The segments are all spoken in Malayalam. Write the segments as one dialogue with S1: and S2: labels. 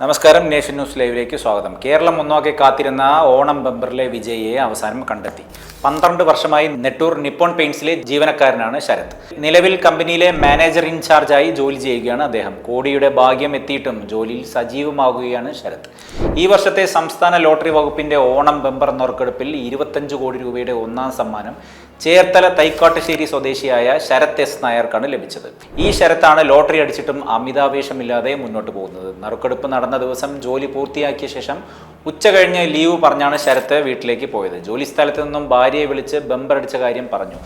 S1: നമസ്കാരം നേഷൻ ന്യൂസ് ലൈവിലേക്ക് സ്വാഗതം. കേരളം ഒന്നാകെ കാത്തിരുന്ന ഓണം ബമ്പറിലെ വിജയിയെ അവസാനം കണ്ടെത്തി. പന്ത്രണ്ട് വർഷമായി നെട്ടൂർ നിപ്പോൺ പെയിൻസിലെ ജീവനക്കാരനാണ് ശരത്. നിലവിൽ കമ്പനിയിലെ മാനേജർ ഇൻചാർജായി ജോലി ചെയ്യുകയാണ് അദ്ദേഹം. കോടിയുടെ ഭാഗ്യം എത്തിയിട്ടും ജോലിയിൽ സജീവമാകുകയാണ് ശരത്. ഈ വർഷത്തെ സംസ്ഥാന ലോട്ടറി വകുപ്പിന്റെ ഓണം ബെമ്പർ നറുക്കെടുപ്പിൽ ഇരുപത്തഞ്ച് കോടി രൂപയുടെ ഒന്നാം സമ്മാനം ചേർത്തല തൈക്കാട്ടുശ്ശേരി സ്വദേശിയായ ശരത് എസ് നായർക്കാണ് ലഭിച്ചത്. ഈ ശരത്താണ് ലോട്ടറി അടിച്ചിട്ടും അമിതാവേശമില്ലാതെ മുന്നോട്ട് പോകുന്നത്. നറുക്കെടുപ്പ് നടന്ന ദിവസം ജോലി പൂർത്തിയാക്കിയ ശേഷം ഉച്ച കഴിഞ്ഞ് ലീവ് പറഞ്ഞാണ് ശരത്ത് വീട്ടിലേക്ക് പോയത്. ജോലി സ്ഥലത്ത് നിന്നും ഭാര്യയെ വിളിച്ച് ബമ്പറടിച്ച കാര്യം പറഞ്ഞു.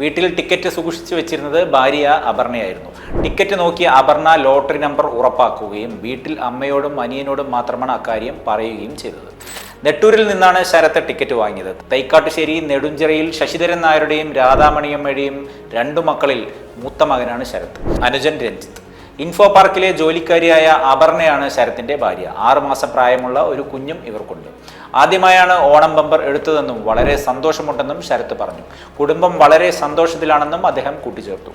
S1: വീട്ടിൽ ടിക്കറ്റ് സൂക്ഷിച്ചു വെച്ചിരുന്നത് ഭാര്യ അപർണയായിരുന്നു. ടിക്കറ്റ് നോക്കി അപർണ ലോട്ടറി നമ്പർ ഉറപ്പാക്കുകയും വീട്ടിൽ അമ്മയോടും അനിയനോടും മാത്രമാണ് അക്കാര്യം പറയുകയും ചെയ്തത്. നെട്ടൂരിൽ നിന്നാണ് ശരത്ത് ടിക്കറ്റ് വാങ്ങിയത്. തൈക്കാട്ടുശ്ശേരി നെടുഞ്ചിറയിൽ ശശിധരൻ നായരുടെയും രാധാമണിയമ്മയുടെയും രണ്ടു മക്കളിൽ മൂത്ത മകനാണ് ശരത്ത്. അനുജൻ രഞ്ജിത്ത്. ഇൻഫോ പാർക്കിലെ ജോലിക്കാരിയായ അപർണയാണ് ശരത്തിന്റെ ഭാര്യ. ആറുമാസം പ്രായമുള്ള ഒരു കുഞ്ഞും ഇവർക്കുണ്ട്. ആദ്യമായാണ് ഓണം ബമ്പർ എടുത്തതെന്നും വളരെ സന്തോഷമുണ്ടെന്നും ശരത്ത് പറഞ്ഞു. കുടുംബം വളരെ സന്തോഷത്തിലാണെന്നും അദ്ദേഹം കൂട്ടിച്ചേർത്തു.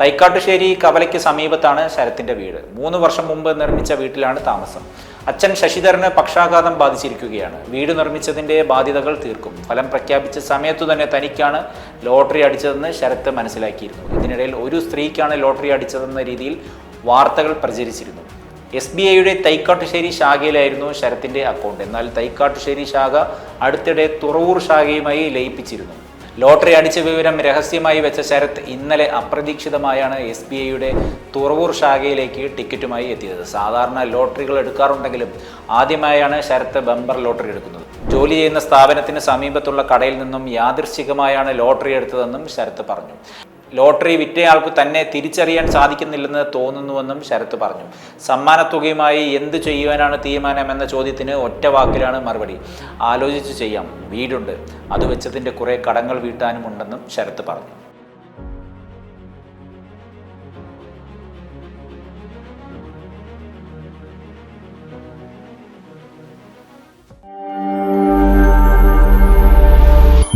S1: തൈക്കാട്ടുശ്ശേരി കവലയ്ക്ക് സമീപത്താണ് ശരത്തിന്റെ വീട്. മൂന്ന് വർഷം മുമ്പ് നിർമ്മിച്ച വീട്ടിലാണ് താമസം. അച്ഛൻ ശശിധരന് പക്ഷാഘാതം ബാധിച്ചിരിക്കുകയാണ്. വീട് നിർമ്മിച്ചതിന്റെ ബാധ്യതകൾ തീർക്കും. ഫലം പ്രഖ്യാപിച്ച സമയത്തു തന്നെ തനിക്കാണ് ലോട്ടറി അടിച്ചതെന്ന് ശരത്ത് മനസ്സിലാക്കിയിരുന്നു. ഇതിനിടയിൽ ഒരു സ്ത്രീക്കാണ് ലോട്ടറി അടിച്ചതെന്ന രീതിയിൽ വാർത്തകൾ പ്രചരിച്ചിരുന്നു. എസ് ബി ഐയുടെ തൈക്കാട്ടുശ്ശേരി ശാഖയിലായിരുന്നു ശരത്തിന്റെ അക്കൗണ്ട് എന്നാൽ തൈക്കാട്ടുശ്ശേരി ശാഖ അടുത്തിടെ തുറവൂർ ശാഖയുമായി ലയിപ്പിച്ചിരുന്നു. ലോട്ടറി അടിച്ച വിവരം രഹസ്യമായി വെച്ച ശരത് ഇന്നലെ അപ്രതീക്ഷിതമായാണ് എസ് ബി ഐയുടെ തുറവൂർ ശാഖയിലേക്ക് ടിക്കറ്റുമായി എത്തിയത്. സാധാരണ ലോട്ടറികൾ എടുക്കാറുണ്ടെങ്കിലും ആദ്യമായാണ് ശരത് ബമ്പർ ലോട്ടറി എടുക്കുന്നത്. ജോലി ചെയ്യുന്ന സ്ഥാപനത്തിന് സമീപത്തുള്ള കടയിൽ നിന്നും യാദൃശ്ചികമായാണ് ലോട്ടറി എടുത്തതെന്നും ശരത് പറഞ്ഞു. ലോട്ടറി വിറ്റയാൾക്ക് തന്നെ തിരിച്ചറിയാൻ സാധിക്കുന്നില്ലെന്ന് തോന്നുന്നുവെന്നും ശരത് പറഞ്ഞു. സമ്മാനത്തുകയുമായി എന്ത് ചെയ്യുവാനാണ് തീരുമാനം എന്ന ചോദ്യത്തിന് ഒറ്റ വാക്കിലാണ് മറുപടി. ആലോചിച്ച് ചെയ്യാം. വീടുണ്ട്. അത് വെച്ചതിന്റെ കുറേ കടങ്ങൾ വീട്ടാനുമുണ്ടെന്നും ശരത് പറഞ്ഞു.